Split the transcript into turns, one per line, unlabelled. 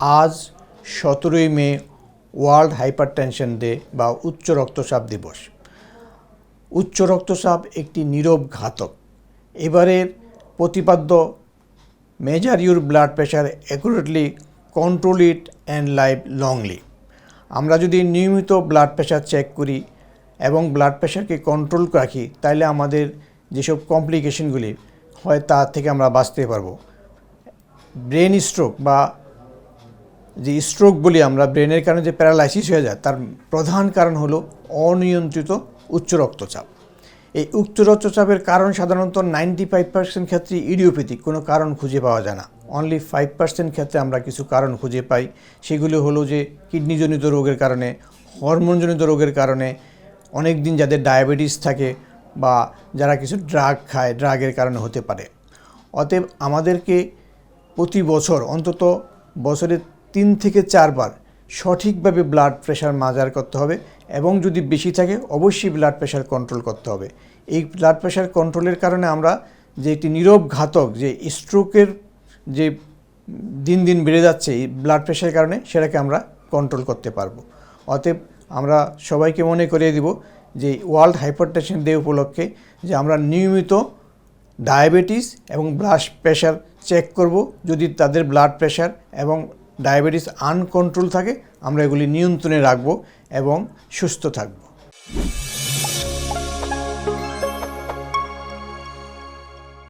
আজ সতেরোই মে world hypertension day বা উচ্চ রক্তচাপ দিবস। উচ্চ রক্তচাপ একটি নীরব ঘাতক। এবারের প্রতিপাদ্য measure your blood pressure accurately control it and live longer আমরা যদি নিয়মিত ব্লাড প্রেশার চেক করি এবং ব্লাড প্রেশারকে কন্ট্রোল রাখি তাহলে আমাদের যেসব কমপ্লিকেশনগুলি হয় তা থেকে আমরা বাঁচতে পারব। ব্রেন স্ট্রোক বা যে স্ট্রোক বলি আমরা ব্রেনের কারণে যে প্যারালাইসিস হয়ে যায়, তার প্রধান কারণ হলো অনিয়ন্ত্রিত উচ্চ রক্তচাপ। এই উচ্চ রক্তচাপের কারণ সাধারণত নাইনটি ফাইভ পার্সেন্ট ক্ষেত্রে ইডিওপ্যাথিক কোনো কারণ খুঁজে পাওয়া যায় না। অনলি ফাইভ পার্সেন্ট ক্ষেত্রে আমরা কিছু কারণ খুঁজে পাই। সেগুলো হলো যে কিডনিজনিত রোগের কারণে হরমোনজনিত রোগের কারণে অনেক দিন যাদের ডায়াবেটিস থাকে বা যারা কিছু ড্রাগ খায় ড্রাগের কারণে হতে পারে। অতএব আমাদেরকে প্রতি বছর, অন্তত বছরে তিন থেকে চারবার সঠিকভাবে ব্লাড প্রেশার মাজার করতে হবে এবং যদি বেশি থাকে, অবশ্যই ব্লাড প্রেশার কন্ট্রোল করতে হবে। এই ব্লাড প্রেশার কন্ট্রোলের কারণে আমরা যে একটি নীরব ঘাতক, যে স্ট্রোকের যে দিন দিন বেড়ে যাচ্ছে এই ব্লাড প্রেশারের কারণে, সেটাকে আমরা কন্ট্রোল করতে পারব। অতএব আমরা সবাইকে মনে করিয়ে দিব যে ওয়ার্ল্ড হাইপারটেনশন ডে উপলক্ষে যে আমরা নিয়মিত ডায়াবেটিস এবং ব্লাড প্রেশার চেক করব। যদি তাদের ব্লাড প্রেশার এবং ডায়াবেটিস আনকন্ট্রোল থাকে আমরা এগুলি নিয়ন্ত্রণে রাখব এবং সুস্থ থাকব।